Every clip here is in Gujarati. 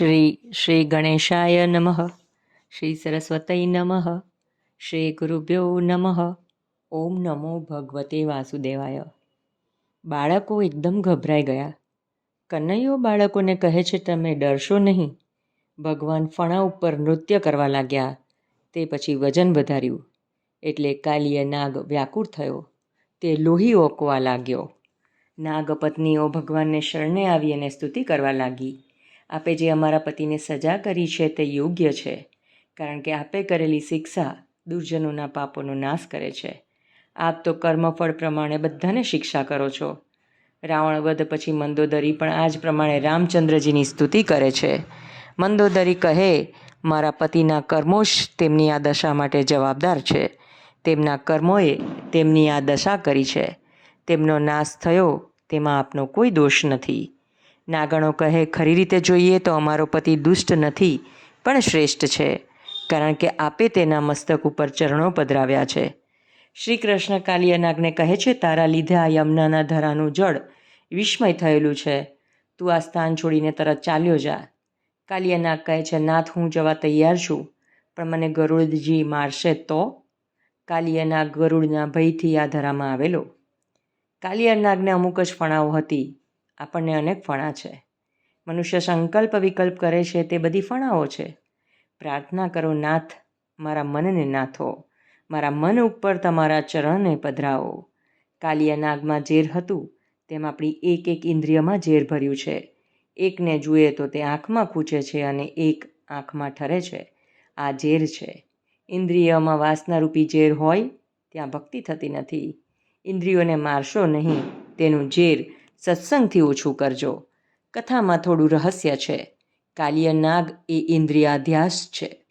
શ્રી શ્રી ગણેશાય નમઃ શ્રી સરસ્વતય નમઃ શ્રી ગુરુભ્યો નમઃ ઓમ નમો ભગવતે વાસુદેવાય બાળકો એકદમ ગભરાઈ ગયા. કનૈયો બાળકોને કહે છે, તમે ડરશો નહીં. ભગવાન ફણા ઉપર નૃત્ય કરવા લાગ્યા. તે પછી વજન વધાર્યું. એટલે કાલીય નાગ વ્યાકુળ થયો. તે લોહી ઓકવા લાગ્યો. નાગપત્નીઓ ભગવાનને શરણે આવી અને સ્તુતિ કરવા લાગી. આપે જે અમારા પતિને સજા કરી છે તે યોગ્ય છે, કારણ કે આપે કરેલી શિક્ષા દુર્જનોના પાપોનો નાશ કરે છે. આપ તો કર્મફળ પ્રમાણે બધાને શિક્ષા કરો છો. રાવણ વધ પછી મંદોદરી પણ આ જ પ્રમાણે રામચંદ્રજીની સ્તુતિ કરે છે. મંદોદરી કહે, મારા પતિના કર્મો જ તેમની આ દશા માટે જવાબદાર છે. તેમના કર્મોએ તેમની આ દશા કરી છે. તેમનો નાશ થયો તેમાં આપનો કોઈ દોષ નથી. નાગણો કહે, ખરી રીતે જોઈએ તો અમારો પતિ દુષ્ટ નથી, પણ શ્રેષ્ઠ છે, કારણ કે આપે તેના મસ્તક ઉપર ચરણો પધરાવ્યા છે. શ્રી કૃષ્ણ કાલિયા નાગને કહે છે, તારા લીધે આ યમુનાના ધરાનું જળ વિસ્મય થયેલું છે. તું આ સ્થાન છોડીને તરત ચાલ્યો જા. કાલિયા કહે છે, નાથ, હું જવા તૈયાર છું, પણ મને ગરુડજી મારશે તો? કાલિયા નાગ ગરુડના ભયથી આ ધરામાં આવેલો. કાલિયા નાગને અમુક જ ફણાઓ હતી. આપણને અનેક ફણા છે. મનુષ્ય સંકલ્પ વિકલ્પ કરે છે તે બધી ફણાઓ છે. પ્રાર્થના કરો, નાથ, મારા મનને નાથો. મારા મન ઉપર તમારા ચરણને પધરાવો. કાલિયા નાગમાં ઝેર હતું. તેમ આપણી એક એક ઇન્દ્રિયમાં ઝેર ભર્યું છે. એકને જુએ તો તે આંખમાં ખૂચે છે અને એક આંખમાં ઠરે છે. આ ઝેર છે. ઇન્દ્રિયમાં વાસનારૂપી ઝેર હોય, ત્યાં ભક્તિ થતી નથી. ઇન્દ્રિયોને મારશો નહીં. તેનું ઝેર સત્સંગથી ઓછું કરજો. કથામાં થોડું રહસ્ય છે. કાલિય નાગ એ ઇન્દ્રિયાધ્યાસ છે.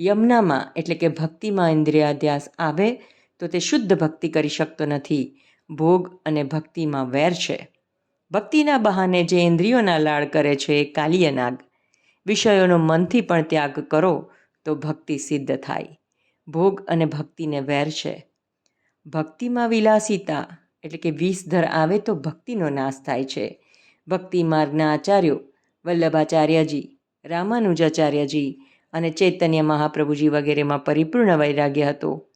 યમનામાં, એટલે કે ભક્તિમાં ઇન્દ્રિયાધ્યાસ આવે, તો તે શુદ્ધ ભક્તિ કરી શકતો નથી. ભોગ અને ભક્તિમાં વેર છે. ભક્તિના બહાને જે ઇન્દ્રિયોના લાડ કરે છે એ કાલિયનાગ. વિષયોનો મનથી પણ ત્યાગ કરો, તો ભક્તિ સિદ્ધ થાય. ભોગ અને ભક્તિને વેર છે. ભક્તિમાં વિલાસિતા એટલે કે વીસ ધર આવે તો ભક્તિનો નાશ થાય છે. ભક્તિ માર્ગના આચાર્યો વલ્લભાચાર્યજી, રામાનુજાચાર્યજી અને ચૈતન્ય મહાપ્રભુજી વગેરેમાં પરિપૂર્ણ વૈરાગ્ય હતો.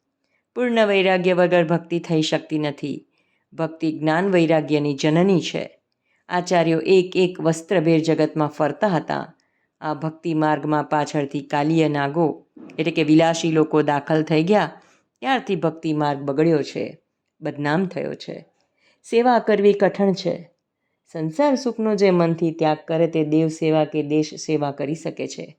પૂર્ણ વૈરાગ્ય વગર ભક્તિ થઈ શકતી નથી. ભક્તિ જ્ઞાન વૈરાગ્યની જનની છે. આચાર્યો એક એક વસ્ત્રભેર જગતમાં ફરતા હતા. આ ભક્તિ માર્ગમાં પાછળથી કાલીય નાગો એટલે કે વિલાસી લોકો દાખલ થઈ ગયા. ત્યારથી ભક્તિ માર્ગ બગડ્યો છે. બદનામ થયો છે. સેવા કરવી કઠણ છે. સંસાર સુખનો જે મનથી ત્યાગ કરે તે દેવ સેવા કે દેશ સેવા કરી શકે છે.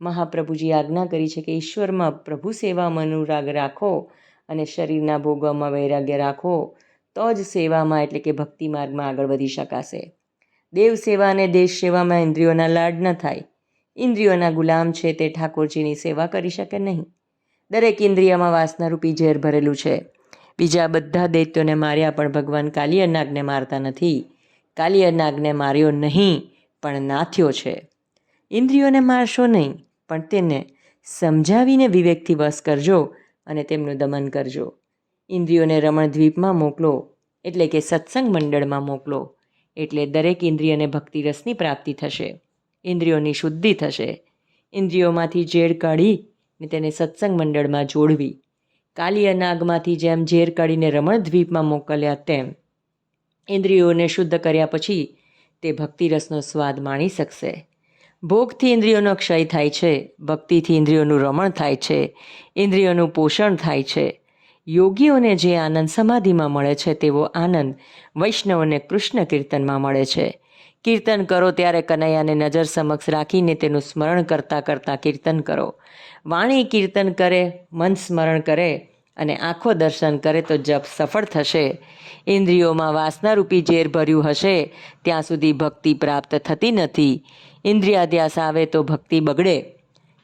મહાપ્રભુજી આજ્ઞા કરી છે કે ઈશ્વરમાં પ્રભુ સેવામાં અનુરાગ રાખો અને શરીરના ભોગવામાં વૈરાગ્ય રાખો તો જ સેવામાં એટલે કે ભક્તિ માર્ગમાં આગળ વધી શકાશે. દેવ સેવા અને દેશ સેવામાં ઇન્દ્રિયોના લાડ ન થાય. ઇન્દ્રિયોના ગુલામ છે તે ઠાકોરજીની સેવા કરી શકે નહીં. દરેક ઇન્દ્રિયમાં વાસનારૂપી ઝેર ભરેલું છે. બીજા બધા દૈત્યોને માર્યા, પણ ભગવાન કાલિય નાગને મારતા નથી. કાલિય નાગને માર્યો નહીં, પણ નાથ્યો છે. ઇન્દ્રિયોને મારશો નહીં, પણ તેને સમજાવીને વિવેકથી વશ કરજો અને તેમનું દમન કરજો. ઇન્દ્રિયોને રમણદ્વીપમાં મોકલો, એટલે કે સત્સંગ મંડળમાં મોકલો, એટલે દરેક ઇન્દ્રિયને ભક્તિરસની પ્રાપ્તિ થશે. ઇન્દ્રિયોની શુદ્ધિ થશે. ઇન્દ્રિયોમાંથી ઝેર કાઢી ને તેને સત્સંગ મંડળમાં જોડવી. કાલિય અનાગમાંથી જેમ ઝેર કાઢીને રમણદ્વીપમાં મોકલ્યા તેમ ઇન્દ્રિયોને શુદ્ધ કર્યા પછી તે ભક્તિરસનો સ્વાદ માણી શકશે. ભોગથી ઇન્દ્રિયોનો ક્ષય થાય છે, ભક્તિથી ઇન્દ્રિયોનું રમણ થાય છે, ઇન્દ્રિયોનું પોષણ થાય છે. યોગીઓને જે આનંદ સમાધિમાં મળે છે તેવો આનંદ વૈષ્ણવને કૃષ્ણ કીર્તનમાં મળે છે. કીર્તન કરો ત્યારે કનૈયાને નજર સમક્ષ રાખીને તેનું સ્મરણ કરતાં કરતાં કીર્તન કરો. વાણી કીર્તન કરે, મન સ્મરણ કરે અને આંખો દર્શન કરે તો જપ સફળ થશે. ઇન્દ્રિયોમાં વાસનારૂપી ઝેર ભર્યું હશે, ત્યાં સુધી ભક્તિ પ્રાપ્ત થતી નથી. ઇન્દ્રિયાધ્યાસ આવે તો ભક્તિ બગડે.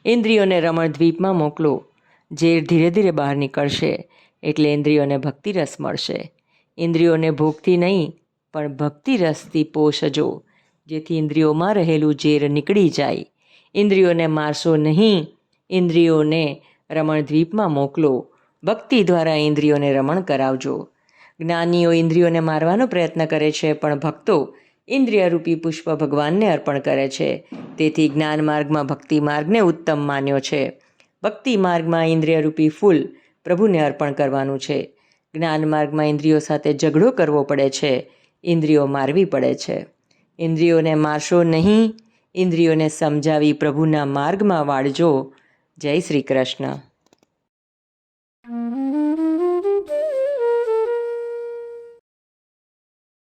ઇન્દ્રિયોને રમણદ્વીપમાં મોકલો. ઝેર ધીરે ધીરે બહાર નીકળશે, એટલે ઇન્દ્રિયોને ભક્તિ રસ મળશે. ઇન્દ્રિયોને ભોગથી નહીં પણ ભક્તિ રસથી પોષજો, જેથી ઇન્દ્રિયોમાં રહેલું ઝેર નીકળી જાય. ઇન્દ્રિયોને મારશો નહીં, ઇન્દ્રિયોને રમણદ્વીપમાં મોકલો. ભક્તિ દ્વારા ઇન્દ્રિયોને રમણ કરાવજો. જ્ઞાનીઓ ઇન્દ્રિયોને મારવાનો પ્રયત્ન કરે છે, પણ ભક્તો ઇન્દ્રિયરૂપી પુષ્પ ભગવાનને અર્પણ કરે છે. તેથી જ્ઞાન માર્ગમાં ભક્તિ માર્ગને ઉત્તમ માન્યો છે. ભક્તિ માર્ગમાં ઇન્દ્રિયરૂપી ફૂલ પ્રભુને અર્પણ કરવાનું છે. જ્ઞાન માર્ગમાં ઇન્દ્રિયો સાથે ઝઘડો કરવો પડે છે. ઇન્દ્રિયો મારવી પડે છે. ઇન્દ્રિયોને મારશો નહીં, ઇન્દ્રિયોને સમજાવી પ્રભુના માર્ગમાં વાળજો. જય શ્રી કૃષ્ણ.